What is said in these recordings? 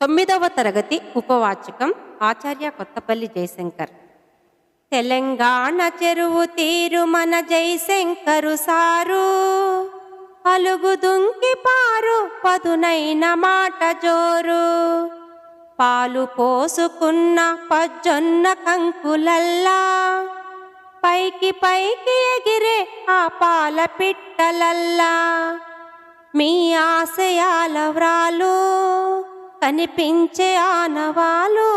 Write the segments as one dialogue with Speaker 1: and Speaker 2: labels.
Speaker 1: తొమ్మిదవ తరగతి ఉపవాచకం ఆచార్య కొత్తపల్లి జయశంకర్. తెలంగాణ చెరువు తీరు మన జయశంకరు సారు. అలుగు దుంకి పారు పదునైన మాట జోరు. పాలు పోసుకున్న పజ్జొన్న కంకులల్లా. పైకి పైకి ఎగిరే ఆ పాల పిట్టలల్లా. మీ ఆశయాల వ్రాలు కనిపించే ఆనవాలు.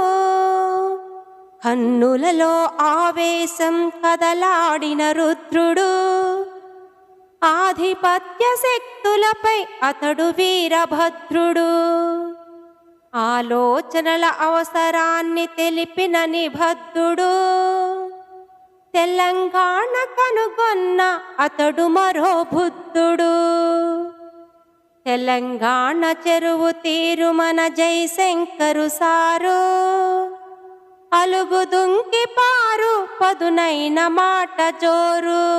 Speaker 1: కన్నులలో ఆవేశం కదలాడిన రుద్రుడు. ఆధిపత్య శక్తులపై అతడు వీరభద్రుడు. ఆలోచనల అవసరాన్ని తెలిపిన నిబద్ధుడు. తెలంగాణ కనుగొన్న అతడు మరో బుద్ధుడు. తెలంగాణ చెరువు తీరు మన జయశంకరు సారు. అలుగు దుంకి పారు పదునైన మాట జోరు.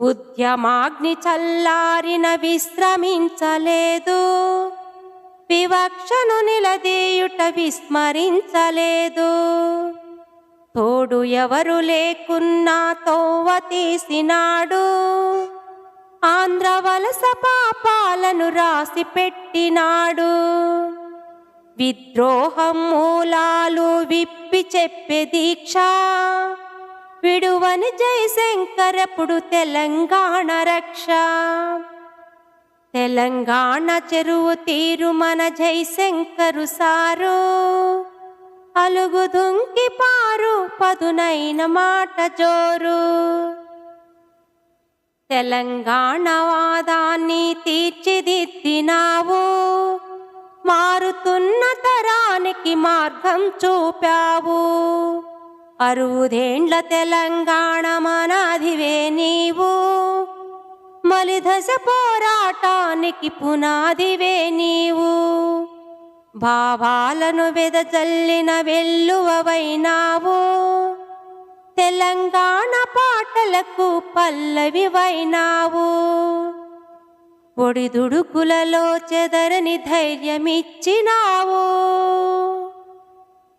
Speaker 1: ఉద్యమాగ్ని చల్లారిన విశ్రమించలేదు. వివక్షను నిలదీయుట విస్మరించలేదు. తోడు ఎవరు లేకున్నా తోవ తీసినాడు. ఆంధ్ర వలస పాపాలను రాసి పెట్టినాడు విద్రోహం మూలాలు విప్పి చెప్పే దీక్ష. విడువని జయశంకరపుడు తెలంగాణ రక్ష. తెలంగాణ చెరువు తీరు మన జయశంకరు సారు. అలుగు దుంకి పారు పదునైన మాట జోరు. తెలంగాణ వాదాన్ని తీర్చిదిద్దినావు. మారుతున్న తరానికి మార్గం చూపావు. అరువుదేండ్ల తెలంగాణ మనాదివే నీవు. మలిదశ పోరాటానికి పునాదివే నీవు. భావాలను వెదజల్లిన వెల్లువవైనావు. తెలంగాణ పాటలకు పల్లవివైనావు. ఒడిదుడుకులలో చెదరని ధైర్యమిచ్చినావు.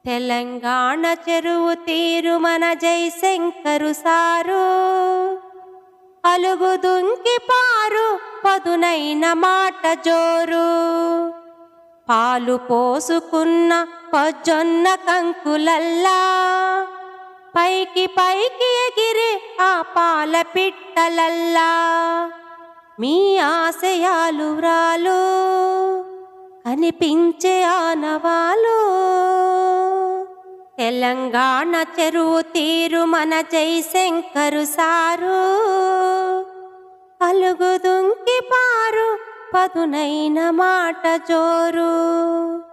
Speaker 1: తెలంగాణ చెరువు తీరు మన జయశంకరు సారు. అలుగు దుంకి పారు పదునైన మాట జోరు. పాలు పోసుకున్న పొజ్జొన్న కంకులల్లా పైకి పైకి ఎగిరే ఆ పాల పిట్టలల్లా. మీ ఆశయాలు వ్రాలు కనిపించే ఆనవాలు. తెలంగాణ చెరువు తీరు మన జైశంకరు సారు. అలుగు దుంకి పారు పదునైన మాట జోరు.